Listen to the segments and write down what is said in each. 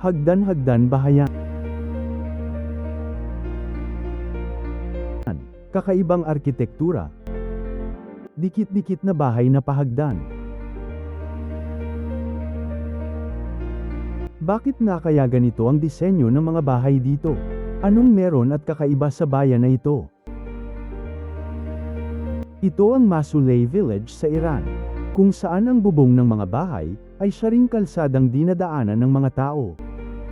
Hagdan-hagdan bahayan. Kakaibang arkitektura. Dikit-dikit na bahay na pahagdan. Bakit nga kaya ganito ang disenyo ng mga bahay dito? Anong meron at kakaiba sa bayan na ito? Ito ang Masulay Village sa Iran, kung saan ang bubong ng mga bahay ay siya ring kalsadang dinadaanan ng mga tao.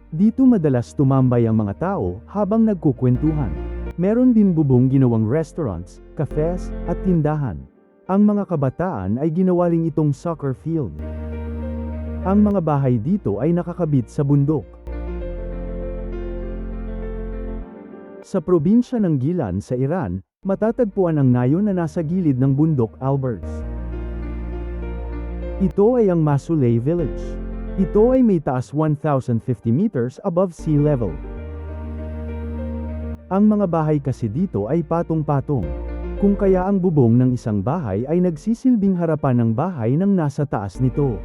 Dito madalas tumambay ang mga tao habang nagkukwentuhan. Meron din bubong ginawang restaurants, cafes, at tindahan. Ang mga kabataan ay ginawa ring itong soccer field. Ang mga bahay dito ay nakakabit sa bundok. Sa probinsya ng Gilan sa Iran, matatagpuan ang nayon na nasa gilid ng bundok Alberts. Ito ay ang Masulay Village. Ito ay may taas 1,050 meters above sea level. Ang mga bahay kasi dito ay patong-patong. Kung kaya ang bubong ng isang bahay ay nagsisilbing harapan ng bahay ng nasa taas nito.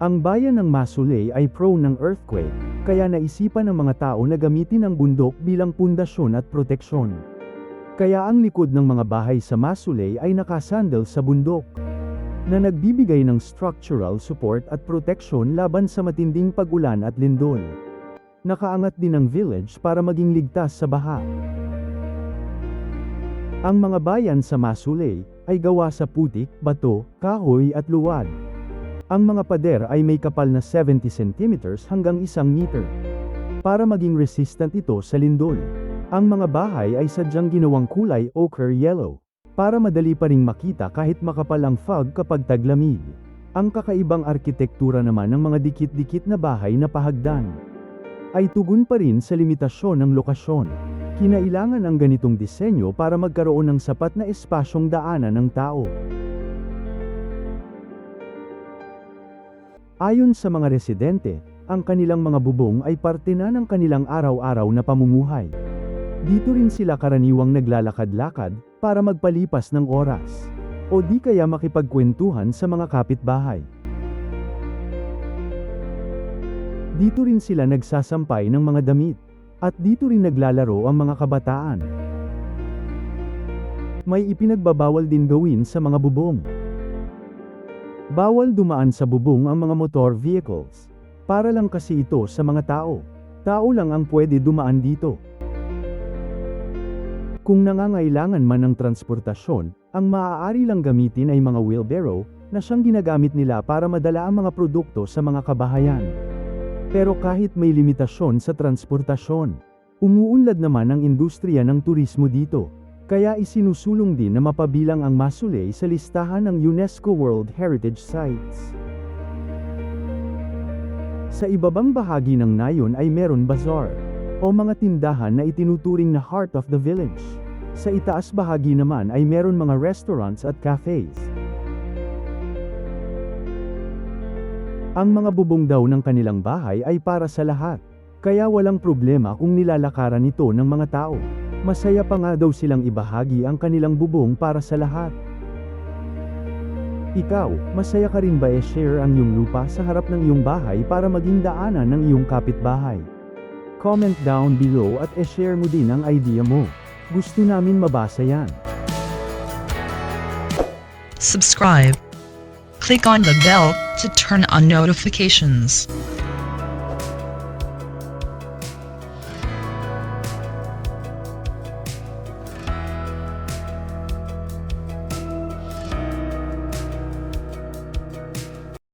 Ang bayan ng Masulay ay prone ng earthquake, kaya naisipan ng mga tao na gamitin ang bundok bilang pundasyon at proteksyon. Kaya ang likod ng mga bahay sa Masulay ay nakasandal sa bundok, na nagbibigay ng structural support at proteksyon laban sa matinding pag-ulan at lindol. Nakaangat din ang village para maging ligtas sa baha. Ang mga bayan sa Masulay ay gawa sa putik, bato, kahoy at luwad. Ang mga pader ay may kapal na 70 cm hanggang 1 meter. Para maging resistant ito sa lindol. Ang mga bahay ay sadyang ginawang kulay ochre yellow. Para madali pa ring makita kahit makapal ang fog kapag taglamig. Ang kakaibang arkitektura naman ng mga dikit-dikit na bahay na pahagdan ay tugon pa rin sa limitasyon ng lokasyon. Kinailangan ang ganitong disenyo para magkaroon ng sapat na espasyong daanan ng tao. Ayon sa mga residente, ang kanilang mga bubong ay parte na ng kanilang araw-araw na pamumuhay. Dito rin sila karaniwang naglalakad-lakad para magpalipas ng oras. O di kaya makipagkwentuhan sa mga kapitbahay. Dito rin sila nagsasampay ng mga damit. At dito rin naglalaro ang mga kabataan. May ipinagbabawal din gawin sa mga bubong. Bawal dumaan sa bubong ang mga motor vehicles. Para lang kasi ito sa mga tao. Tao lang ang pwede dumaan dito. Kung nangangailangan man ng transportasyon, ang maaari lang gamitin ay mga wheelbarrow na siyang ginagamit nila para madala ang mga produkto sa mga kabahayan. Pero kahit may limitasyon sa transportasyon, umuunlad naman ang industriya ng turismo dito. Kaya isinusulong din na mapabilang ang Masulay sa listahan ng UNESCO World Heritage Sites. Sa ibabang bahagi ng nayon ay meron bazaar, o mga tindahan na itinuturing na heart of the village. Sa itaas bahagi naman ay meron mga restaurants at cafes. Ang mga bubong daw ng kanilang bahay ay para sa lahat. Kaya walang problema kung nilalakaran ito ng mga tao. Masaya pa nga daw silang ibahagi ang kanilang bubong para sa lahat. Ikaw, masaya ka rin ba e-share ang iyong lupa sa harap ng iyong bahay para maging daanan ng iyong kapitbahay? Comment down below at e-share mo din ang idea mo. Gusto namin mabasa yan. Subscribe. Click on the bell to turn on notifications.